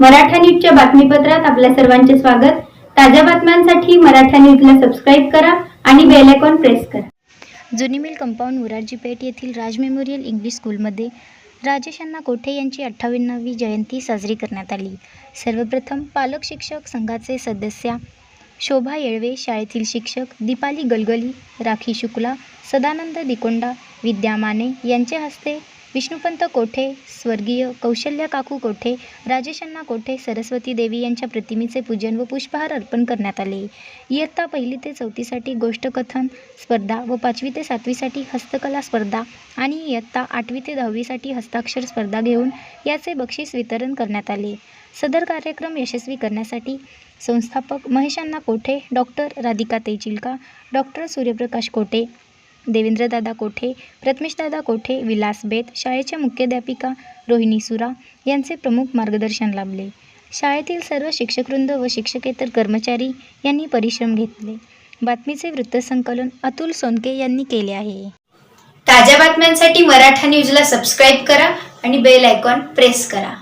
मराठा न्यूजच्या बातमीपत्रात आपल्या सर्वांचे स्वागत. ताज्या बातम्यांसाठी मराठा न्यूजला सबस्क्राईब करा आणि बेल आयकॉन प्रेस करा. जुनी मिल कंपाऊंड मुरारजी पेठ येथील राज मेमोरियल इंग्लिश स्कूलमध्ये राजेश अण्णा कोठे यांची अठ्ठावन्नावी जयंती साजरी करण्यात आली. सर्वप्रथम पालक शिक्षक संघाचे सदस्या शोभा येळवे शाळेतील शिक्षक दीपाली गलगली राखी शुक्ला सदानंद दिकोंडा विद्या माने यांच्या हस्ते विष्णुपंत कोठे स्वर्गीय कौशल्य काकू कोठे राजेशांना कोठे सरस्वती देवी यांच्या प्रतिमेचे पूजन व पुष्पहार अर्पण करण्यात आले. इयत्ता पहिली ते चौथीसाठी गोष्टकथन स्पर्धा व पाचवी ते सातवीसाठी हस्तकला स्पर्धा आणि इयत्ता आठवी ते दहावीसाठी हस्ताक्षर स्पर्धा घेऊन याचे बक्षीस वितरण करण्यात आले. सदर कार्यक्रम यशस्वी करण्यासाठी संस्थापक महेशांना कोठे डॉक्टर राधिका तेचिलका डॉक्टर सूर्यप्रकाश कोठे देवेंद्रदादा कोठे प्रथमेशदादा कोठे विलास बेत शाळेच्या मुख्याध्यापिका रोहिणी सुरा यांचे प्रमुख मार्गदर्शन लाभले. शाळेतील सर्व शिक्षकवृंद व शिक्षकेतर कर्मचारी यांनी परिश्रम घेतले. बातमीचे वृत्तसंकलन अतुल सोनके यांनी केले आहे. ताज्या बातम्यांसाठी मराठा न्यूजला सबस्क्राईब करा आणि बेल आयकॉन प्रेस करा.